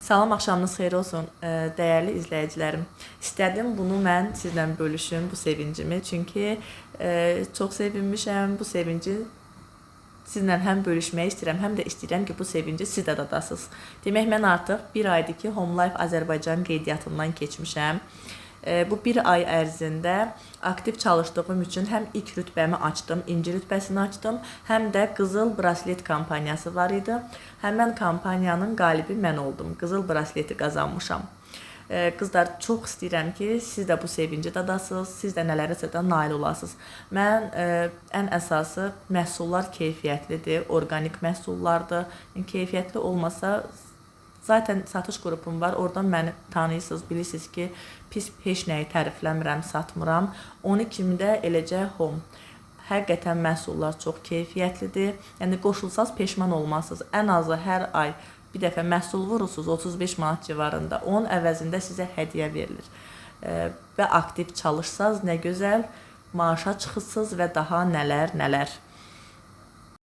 Salam, axşamınız xeyir olsun, ə, dəyərli izləyicilərim. İstədim bunu mən sizlə bölüşüm bu sevincimi, çünki ə, çox sevinmişəm. Bu sevinci sizlə həm bölüşmək istəyirəm, həm də istəyirəm ki, bu sevinci siz də dadasınız. Demək mən artıq 1 aydır ki, Home Life Azərbaycan qeydiyyatından keçmişəm. E, Bu bir ay ərzində aktiv çalışdığım üçün həm ilk rütbəmi açdım, inci rütbəsini açdım, həm də Qızıl Braslet kampaniyası var idi. Həmən kampaniyanın qalibi mən oldum. Qızıl brasleti qazanmışam. E, Qızlar çox istəyirəm ki, siz də bu sevinci dadasınız, siz də nələrəsə də nail olasınız. Mən e, ən əsası məhsullar keyfiyyətlidir, orqanik məhsullardır. Keyfiyyətli olmasa Zaten satış qrupum var. Oradan məni tanıyırsınız, bilirsiniz ki, pis heç nəyi tərifləmirəm, satmıram. Onu kimi də eləcə home. Həqiqətən məhsullar çox keyfiyyətlidir. Yəni qoşulsaz peşman olmazsınız. Ən azı hər ay bir dəfə məhsul vurursunuz 35 manat civarında. Onun əvəzində sizə hədiyyə verilir. E, və aktiv çalışsaz nə gözəl maaşa çıxırsınız və daha nələr, nələr.